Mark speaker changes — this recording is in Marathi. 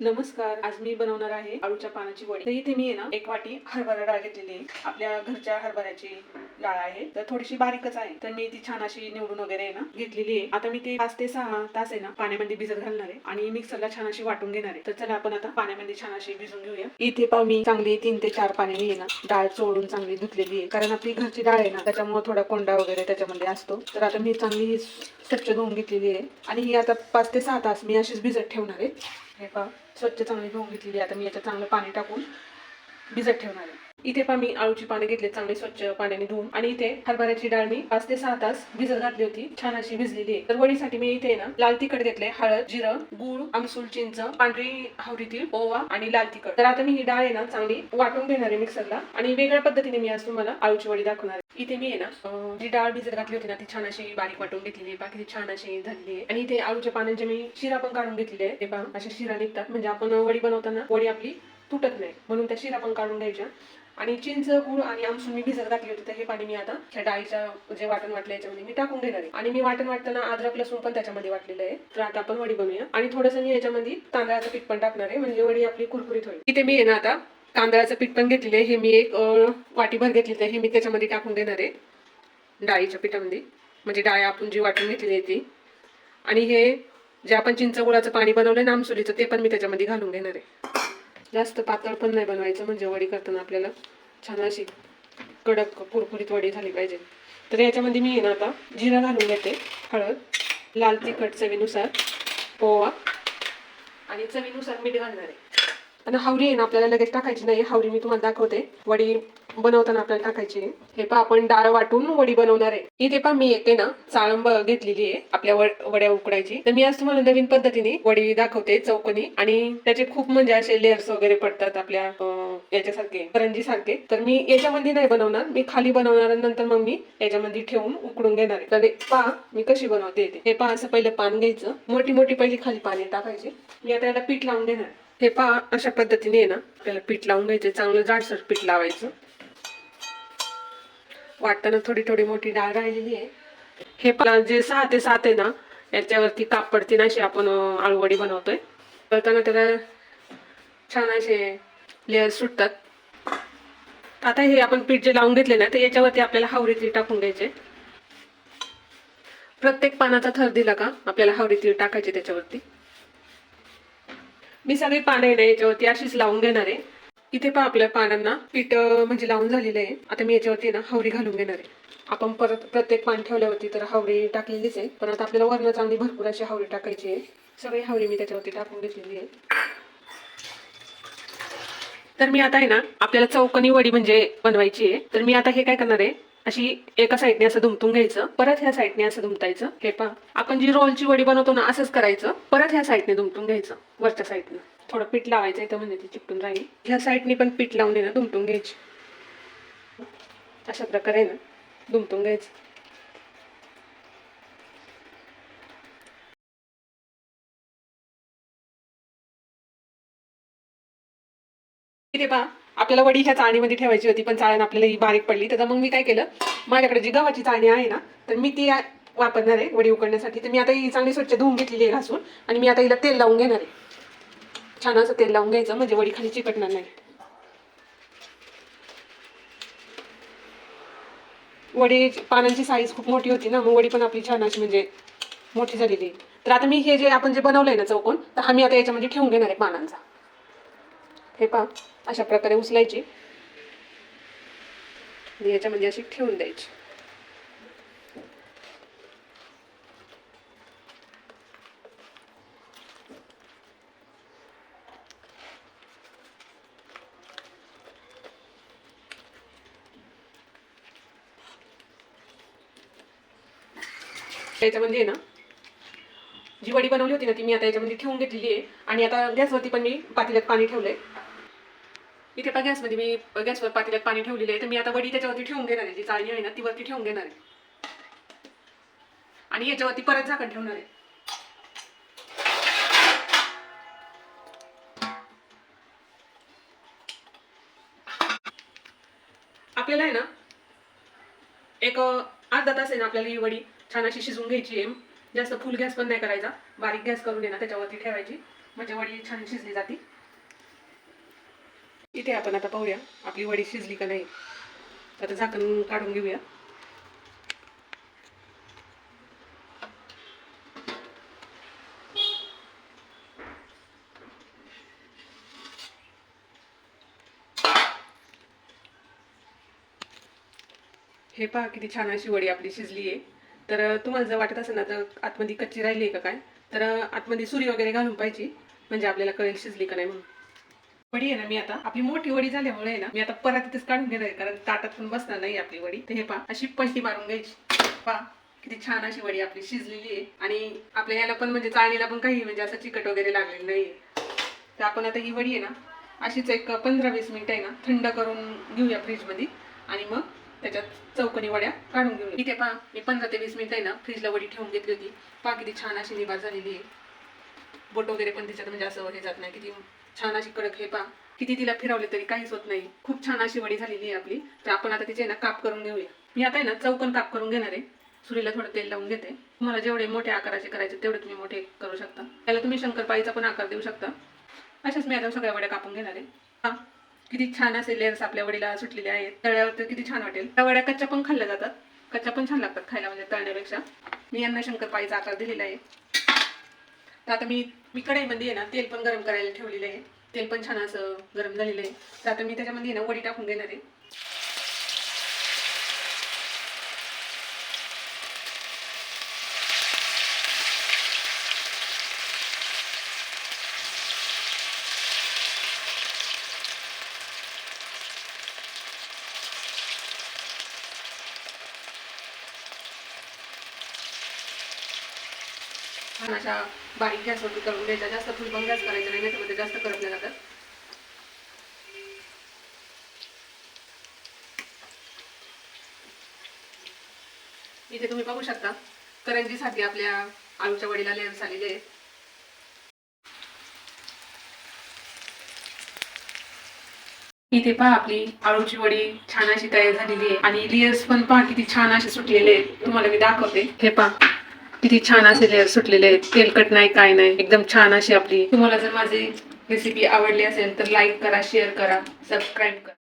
Speaker 1: नमस्कार आज मी बनवणार आहे आळूच्या पानाची वडी. तर इथे मी आहे ना एक वाटी हरभरा डाळ घेतलेली आहे. आपल्या घरच्या हरभऱ्याची डाळ आहे. तर थोडीशी बारीकच आहे. तर मी ती छान अशी निवडून वगैरे आहे ना घेतलेली आहे. आता मी ती पाच ते सहा तास आहे ना पाण्यामध्ये भिजत घालणार आहे आणि मिक्सरला छान अशी वाटून घेणार आहे. तर चला आपण आता पाण्यामध्ये छान अशी भिजून घेऊया. इथे पा मी चांगली तीन ते चार पाण्याने आहे ना डाळ चोळून चांगली धुतलेली आहे. कारण आपली घरची डाळ आहे ना त्याच्यामुळे थोडा कोंडा वगैरे त्याच्यामध्ये असतो. तर आता मी चांगली स्वच्छ धुवून घेतलेली आहे. आणि ही आता पाच ते सहा तास मी अशीच भिजत ठेवणार आहे. हे पहा स्वच्छ चांगली घेऊन घेतलेली आता मी याच्यात चांगलं पाणी टाकून भिजत ठेवणार आहे. इथे पहा मी आळूची पाने घेतले चांगले स्वच्छ पाण्याने धुवून. आणि इथे हरभऱ्याची डाळ मी पाच ते सहा तास भिजत घातली होती. छान अशी भिजलेली आहे. तर वडीसाठी मी इथे ना लाल तिखट घेतले हळद जिरं गूळ आमसूल चिंच पांढरी हावरीतील ओवा आणि लाल तिखट. तर आता मी ही डाळ आहे ना चांगली वाटून घेणार आहे मिक्सरला. आणि वेगळ्या पद्धतीने मी आज तुम्हाला आळूची वडी दाखवणार आहे. इथे मी आहे ना जी डाळ भिजत घातली होती ना ती छान अशी बारीक वाटून घेतलेली आहे. बाकी छान अशी झालेली आहे. आणि इथे आळूच्या पानांचे मी शिरा पण काढून घेतलेले आहे ते पहा अशा शिरा निघतात. म्हणजे आपण वडी बनवताना वडी आपली तुटत नाही. म्हणून त्या शिरा पण काढून घ्यायच्या. आणि चिंच गुळ आणि आमसून मी भिजत घातली होती तर हे पाणी मी आता ह्या डाळीच्या जे वाटण वाटलं याच्यामध्ये मी टाकून घेणार आहे. आणि मी वाटण वाटताना अद्रक लसूण पण त्याच्यामध्ये वाटलेलं आहे. तर आता आपण वडी बनवूया. आणि थोडंसं मी याच्यामध्ये तांदळाचं पीठ पण टाकणार आहे. म्हणजे वडी आपली कुरकुरीत होईल. इथे मी आहे ना आता तांदळाचं पीठ पण घेतलेलं हे मी एक वाटीभर घेतलेलं आहे. हे मी त्याच्यामध्ये टाकून देणार आहे. डाळीच्या पिठामध्ये. म्हणजे डाळ आपण जी वाटून घेतलेली आहे ती. आणि हे जे आपण चिंचगुळाचं पाणी बनवलं ना आमसुलीचं ते पण मी त्याच्यामध्ये घालून घेणार आहे. जास्त पातळ पण नाही बनवायचं म्हणजे वडी करताना आपल्याला छान अशी कडक कुरकुरीत वडी झाली पाहिजे. तर याच्यामध्ये मी आहे ना आता जिरा घालून घेते हळद लाल तिखट चवीनुसार पोवा आणि चवीनुसार मीठ घालणार आहे. आणि हावरी आहे ना आपल्याला लगेच टाकायची नाही. हावरी मी तुम्हाला दाखवते. वडी बनवताना आपल्याला टाकायची आहे. हे पहा आपण डाळ वाटून वडी बनवणार आहे. इथे पहा मी येते ना चाळंब घेतलेली आहे. आपल्या वड्या उकडायची. तर मी आज तुम्हाला नवीन पद्धतीने वडी दाखवते चौकोनी. आणि त्याचे खूप म्हणजे असे लेअर्स वगैरे पडतात आपल्या याच्यासारखे करंजी सारखे तर मी याच्यामध्ये नाही बनवणार. मी खाली बनवणार नंतर मग मी याच्यामध्ये ठेवून उकडून घेणार आहे. तर पहा मी कशी बनवते हे पहा असं पहिलं पान घ्यायचं. मोठी मोठी पहिली खाली पाणी टाकायची. मी आता याला पीठ लावून देणार हे पहा अशा पद्धतीने आहे ना आपल्याला पीठ लावून घ्यायचं चांगलं जाडसर पीठ लावायचं. वाटताना थोडी थोडी मोठी डाळ राहिलेली आहे. हे पा जे सहा ते सात आहे ना याच्यावरती काप पडते अशी आपण आळूवडी बनवतोय. करताना त्याला छान असे लेअर सुटतात. आता हे आपण पीठ जे लावून घेतले ना तर याच्यावरती आपल्याला हावरी तीळ टाकून घ्यायचे. प्रत्येक पानाचा थर दिला का आपल्याला हावरी तीळ टाकायचे त्याच्यावरती. मी सगळी पानं आहे ना याच्यावरती अशीच लावून घेणार आहे. इथे पण आपल्या पानांना. पीठ म्हणजे लावून झालेलं आहे. आता मी याच्यावरती ना हावरी घालून घेणार आहे. आपण परत प्रत्येक पान ठेवल्यावरती तर हावरी टाकलेलीच आहे. पण आता आपल्याला वर्ण चांगली भरपूर अशी हावरी टाकायची आहे. सगळी हावरी मी त्याच्यावरती टाकून घेतलेली आहे. तर मी आता आहे ना आपल्याला चौकणी वडी म्हणजे बनवायची आहे. तर मी आता हे काय करणार आहे? अशी एका साईडने असं धुमतून घ्यायचं परत ह्या साईडने असं धुमतायचं. हे पहा आपण जी रोलची वडी बनवतो ना असंच करायचं. परत ह्या साईडने धुमटून घ्यायचं वरच्या साईडने थोडं पीठ लावायचं इथं म्हणजे ती चिपटून राहील. ह्या साईडने पण पीठ लावून आहे ना धुमटून घ्यायची. अशा प्रकारे ना धुमटून घ्यायचं. इथे पहा आपल्याला वडी ह्या चाळणीमध्ये ठेवायची होती पण चाळण आपल्याला ही बारीक पडली. तर मग मी काय केलं माझ्याकडे जी गव्हाची चाळणी आहे ना तर मी ती वापरणार आहे वडी उकडण्यासाठी. तर मी आता ही चांगली स्वच्छ धुवून घेतलेली आहे घासून आणि मी आता हिला तेल लावून घेणार आहे. छान असं तेल लावून घ्यायचं म्हणजे वडी खाली चिकटणार नाही. वडी पानांची साईज खूप मोठी होती ना मग वडी पण आपली छान अशी म्हणजे मोठी झालेली तर आता मी हे जे आपण जे बनवलंय ना चौकोन तर हा मी आता याच्यामध्ये ठेवून घेणार आहे पानांचा. हे पहा अशा प्रकारे उचलायची. आणि याच्यामध्ये अशी ठेवून द्यायची. याच्यामध्ये आहे ना जी वडी बनवली होती ना ती मी आता याच्यामध्ये ठेवून घेतलेली आहे. आणि आता गॅसवरती पण मी पातेल्यात पाणी ठेवलंय. इथे पण गॅसमध्ये मी गॅसवर पातेल्यात पाणी ठेवलेलं आहे तर मी आता वडी त्याच्यावरती ठेवून घेणार आहे जी चाळणी आहे ना ती वरती ठेवून घेणार आहे. आणि याच्यावरती परत झाकण ठेवणार आहे. आपल्याला आहे ना एक अर्धा तास आहे ना आपल्याला ही वडी छान अशी शिजवून घ्यायची आहे. जास्त फुल गॅस पण नाही करायचा. बारीक गॅस करून आहे ना त्याच्यावरती ठेवायची. म्हणजे वडी छान शिजली जाते. इथे आपण आता पाहूया आपली वडी शिजली का नाही. आता झाकण काढून घेऊया. हे पहा किती छान अशी वडी आपली शिजली आहे. तर तुम्हाला जर वाटत असेल ना तर आतमध्ये कच्ची राहिली आहे का काय तर आतमध्ये सुरी वगैरे घालून पाहिजे. म्हणजे आपल्याला कळेल शिजली का नाही म्हणून. वडी आहे ना मी आता. आपली मोठी वडी झाल्यामुळे आहे ना मी आता परत तिथेच काढून घेणार आहे. कारण ताटात पण बसणार नाही आपली वडी. तर हे पहा अशी पलटी मारून घ्यायची. पहा किती छान अशी वडी आपली शिजलेली आहे. आणि आपल्या याला पण म्हणजे चाळणीला पण काही म्हणजे असं चिकट वगैरे लागलेलं नाही तर आपण आता ही वडी आहे ना अशीच एक पंधरा वीस मिनिट आहे ना थंड करून घेऊया फ्रीजमध्ये. आणि मग त्याच्यात चौकणी वड्या काढून घेऊया. इथे पहा मी पंधरा ते वीस मिनिट आहे ना फ्रीजला वडी ठेवून घेतली होती. पहा किती छान अशी निभा झालेली आहे. बोट वगैरे पण तिच्यात म्हणजे असं हे जात नाही. किती छान अशी कडक हे पा किती तिला फिरवले तरी काहीच होत नाही. खूप छान अशी वडी झालेली आहे आपली. तर आपण आता तिचे ना काप करून घेऊया. मी आता आहे ना चौकन काप करून घेणार आहे. सुरीला थोडं तेल लावून घेते. तुम्हाला जेवढे मोठे आकाराचे करायचे तेवढे तुम्ही मोठे करू शकता. त्याला तुम्ही शंकरपाळीचा पण आकार देऊ शकता. अशाच मी आता सगळ्या वड्या कापून घेणार आहे. हा किती छान असे लेअर्स आपल्या वडीला सुटलेले आहेत. तळ्यावर तर किती छान वाटेल. त्या वड्या कच्च्या पण खाल्ल्या जातात. कच्च्या पण छान लागतात खायला म्हणजे तळण्यापेक्षा. मी यांना शंकरपाळीचा आकार दिलेला आहे. तर आता मी मी कढईमध्ये आहे ना तेल पण गरम करायला ठेवलेलं आहे. तेल पण छान असं गरम झालेलं आहे. तर आता मी त्याच्यामध्ये ना वडी टाकून देणार आहे. छान अशा बारीक गॅसवरती करून द्यायच्या जास्त फुल गॅस करायचा नाही त्याच्यामध्ये जास्त करपल्या जातात. इथे तुम्ही बघू शकता करंजीसाठी आपल्या आळूच्या वडीला लेअर्स आलेले आहेत. इथे पहा आपली आळूची वडी छान अशी तयार झालेली आहे. आणि लेयर्स पण पहा किती छान असे सुटलेले आहेत. तुम्हाला मी दाखवते. हे पहा. किती छान असे लेअर सुटलेले आहेत. तेलकट नाही काय नाही. एकदम छान अशी आपली. तुम्हाला जर माझी रेसिपी आवडली असेल तर लाईक करा शेअर करा सबस्क्राईब करा.